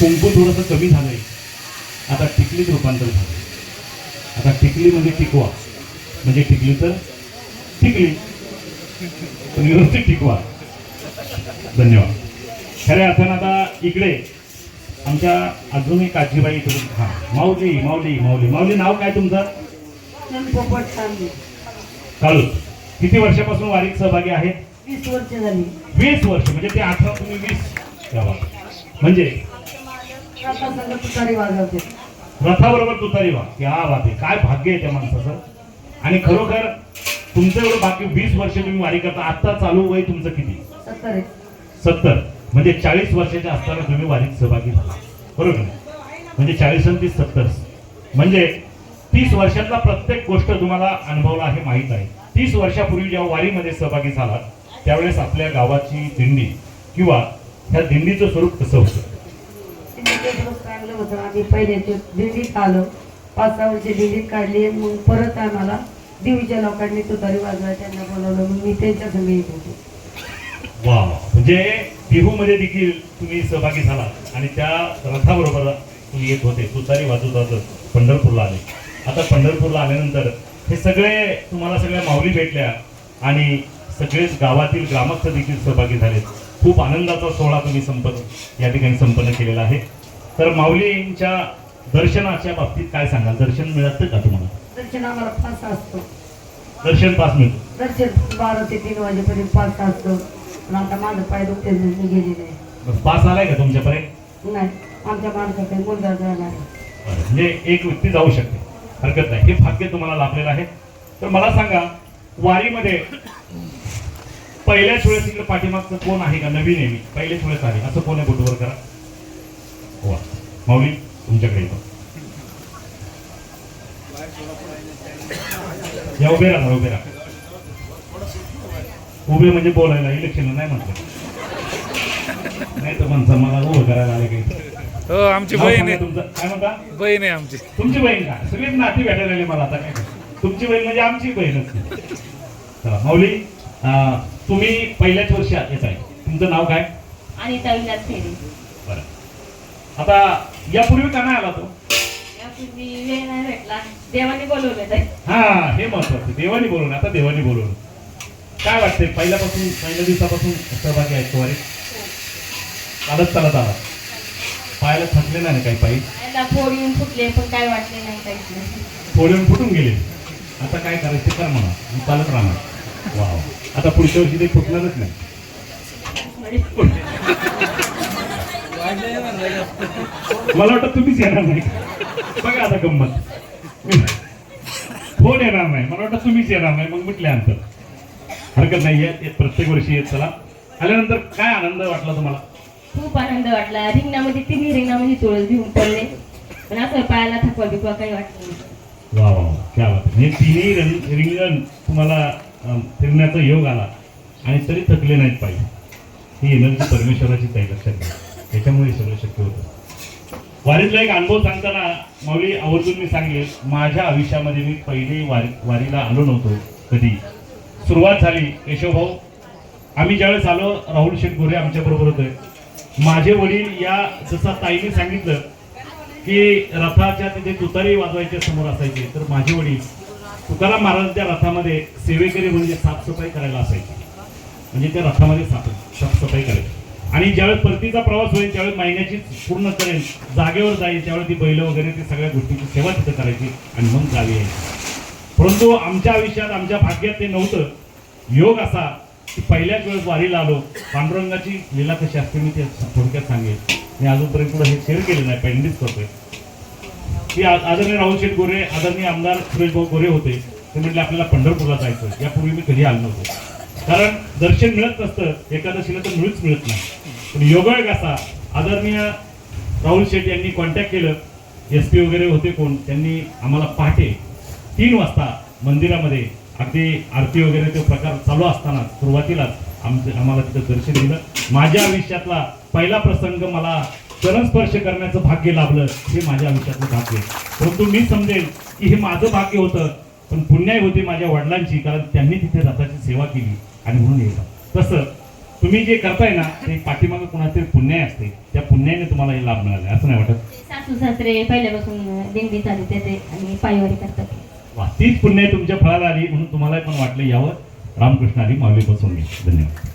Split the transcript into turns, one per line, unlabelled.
कुंकू थोडंसं कमी झालंय. आता टिकलीत रूपांतर झालं आता टिकली म्हणजे टिकवा. म्हणजे टिकली तर टिकली. पण व्यवस्थित टिकवा. धन्यवाद. खऱ्या अर्थानं आता इकडे आमच्या अजून एक आजीबाई इकडे हा माऊली माऊली माऊली. माऊली नाव काय तुमचं? काळू. किती वर्षापासून वारीत सहभागी आहेत
वीस वर्ष झाली.
वीस वर्ष. म्हणजे ते अठरा तुम्ही वीस. म्हणजे
आता सगळं तुतारी वाजवते
रथाबरोबर तुतारी वा क्या बात आहे. काय भाग्य आहे त्या माणसाचं. आणि खरोखर तुमचं एवढं बाकी वीस वर्ष तुम्ही वारी करता. आता चालू वय तुमचं किती?
सत्तर आहे.
म्हणजे चाळीस वर्षाच्या असताना तुम्ही वारीत सहभागी झाला. बरोबर? म्हणजे चाळीस आणि तीस सत्तर. म्हणजे तीस वर्षातला प्रत्येक गोष्ट तुम्हाला अनुभवला हे माहीत आहे. तीस वर्षापूर्वी जेव्हा वारीमध्ये सहभागी झालात त्यावेळेस आपल्या गावाची दिंडी किंवा ह्या दिंडीचं स्वरूप कसं होतं?
लागलं होतं. आम्ही पहिले दिल्लीत आलो. पाच सहा वर्ष दिल्लीत काढली. मग परत आम्हाला देवीच्या लोकांनी तुतारी वाजवा त्यांना बोलवलं. मग मी त्यांच्या संग येत होते.
वा. वा. म्हणजे बिहूमध्ये देखील तुम्ही सहभागी झाला आणि त्या रथाबरोबर तुम्ही येत होते. तुतारी वाजवत वाजत पंढरपूरला आले. आता पंढरपूरला आल्यानंतर हे सगळे तुम्हाला सगळ्या माऊली भेटल्या आणि सगळेच गावातील ग्रामस्थ देखील सहभागी झाले खूप आनंदाचा सोहळा तुम्ही संपन्न या ठिकाणी संपन्न केलेला आहे. तर माऊलींच्या दर्शनाच्या बाबतीत काय सांगाल? दर्शन मिळतं का तुम्हाला?
दर्शन आम्हाला पाच असतो.
दर्शन पास मिळतं.
दर्शन बारा ते तीन वाजेपर्यंत पाच असतो. पण आता माझं पाय दुखते गेली नाही
पास आलाय का तुमच्यापर्यंत?
नाही आमच्या माणसाकडे मुलगा जाणार
बरं, म्हणजे एक व्यक्ती जाऊ शकते. हरकत नाही. हे भाग्य तुम्हाला लाभलेलं आहे. तर मला सांगा वारीमध्ये पहिल्याच वेळेस इकडे पाठीमागचं कोण आहे का नवीन आहे? मी पहिल्याच वेळेस आहे. असं कोण आहे बोटवर करा? वा. माऊली तुमच्याकडे येतो. या उभे राहा उभे राहा. उभे म्हणजे बोलायला इलेक्शन नाही म्हटलं नाही तर म्हणता मला उभं करायला आले काही.
हो आमची बहीण आहे.
तुमचं. काय म्हणता?
बहीण आहे आमची.
तुमची बहीण का? सगळीच नाती भेटायला आली मला आता काय तुमची बहीण म्हणजे आमची बहीणच चला माऊली तुम्ही पहिल्याच वर्षात येत आहे. तुमचं नाव काय?
अनिता विलास फेरे.
बरं. आता यापूर्वी का नाही आला तो?
यापूर्वी वेळ नाही भेटला. देवाने बोलवलं ताई.
हा हे महत्वाचं देवानी बोलवलं. आता देवानी बोलवलं. काय वाटतंय? पहिल्यापासून पहिल्या दिवसापासून सहभागी आहेत वारी चालत चालत आला. पायाला थकले नाही ना काही पायी?
याला फोड येऊन फुटले पण काय वाटले नाही काहीच
फोडून फुटून गेले. आता काय करायचं कर म्हणा. मी चालत राहणार. वाव. आता पुढच्या वर्षी ते फुटणारच नाही. मला वाटतं तुम्हीच येणार नाही. बघा आता गंमत. फोन येणार नाही. मला वाटतं तुम्हीच येणार नाही. मग म्हटल्यानंतर हरकत नाही येत येत प्रत्येक वर्षी येत चला. आल्यानंतर काय आनंद वाटला तुम्हाला?
खूप आनंद वाटला. रिंगणामध्ये तिन्ही रिंगणामध्ये तुळस घेऊन पडले. पण असं पायाला थकवा बिकवा काही वाटलं
वा वा क्या बात आहे. म्हणजे तिन्ही रंग रिंगण तुम्हाला फिरण्याचा योग आला. आणि तरी थकले नाहीत पाहिजे ही एनर्जी परमेश्वराचीच आहे लक्षात घ्या. ह्याच्यामुळे सगळं शक्य होतं. वारीतला एक अनुभव सांगताना माऊली आवर्जून मी सांगेल माझ्या आयुष्यामध्ये मी पहिले वारी वारीला आलो नव्हतो कधी. सुरुवात झाली केशवभाऊ आम्ही ज्यावेळेस आलो राहुल शेठ गोरे आमच्याबरोबर होते. माझे वडील या जसा ताईने सांगितलं की रथाच्या तिथे तुतारी वाजवायच्या समोर असायचे तर माझे वडील तुकाराम महाराजांच्या रथामध्ये सेवेकरी म्हणजे साफसफाई करायला असायची. म्हणजे त्या रथामध्ये साफ साफसफाई करायची. आणि ज्यावेळेस परतीचा प्रवास होईल त्यावेळेस महिन्याची पूर्ण करेल जागेवर जाईल त्यावेळेस ती बैल वगैरे ते सगळ्या गोष्टीची सेवा तिथं करायची आणि मग गावी यायची. परंतु आमच्या आयुष्यात आमच्या भाग्यात ते नव्हतं. योग असा की पहिल्याच वेळेस वारीला आलो पांडुरंगाची लीला कशी असते मी ते थोडक्यात सांगेल. मी अजूनपर्यंत पुढे हे शेअर केलं नाही पेंडिंग करतोय. की आदरणीय राहुल शेठ गोरे आदरणीय आमदार सुरेश भाऊ गोरे होते. ते म्हटले आपल्याला पंढरपूरला जायचं यापूर्वी मी कधी आलो नव्हतो. कारण दर्शन मिळत नसतं एकादशीला तर मुळीच मिळत नाही. पण योगायोग असा आदरणीय राहुल शेठ यांनी कॉन्टॅक्ट केलं. एस पी वगैरे होते कोण त्यांनी आम्हाला पहाटे तीन वाजता मंदिरामध्ये अगदी आरती वगैरे तो प्रकार चालू असताना सुरुवातीलाच आमचं आम्हाला तिथं दर्शन दिलं. माझ्या आयुष्यातला पहिला प्रसंग मला चरणस्पर्श करण्याचं भाग्य लाभलं हे माझ्या आयुष्यातलं भाग्य. परंतु मी समजेल की हे माझं भाग्य होतं पण पुण्याई होती माझ्या वडिलांची कारण त्यांनी तिथे रथाची सेवा केली आणि म्हणून येतं तसं तुम्ही जे करताय ना ते पाठीमागं कुणाचे पुण्य असते. त्या पुण्याने तुम्हाला हे लाभ मिळाले. असं नाही वाटत?
सासू सासरे पहिल्यापासून दिंडी चालू येते आणि पायवारी करतात.
वा तीच पुण्य तुमच्या फळाला आली म्हणून तुम्हाला पण वाटलं यावं. रामकृष्ण आली माऊली बसवून घे धन्यवाद.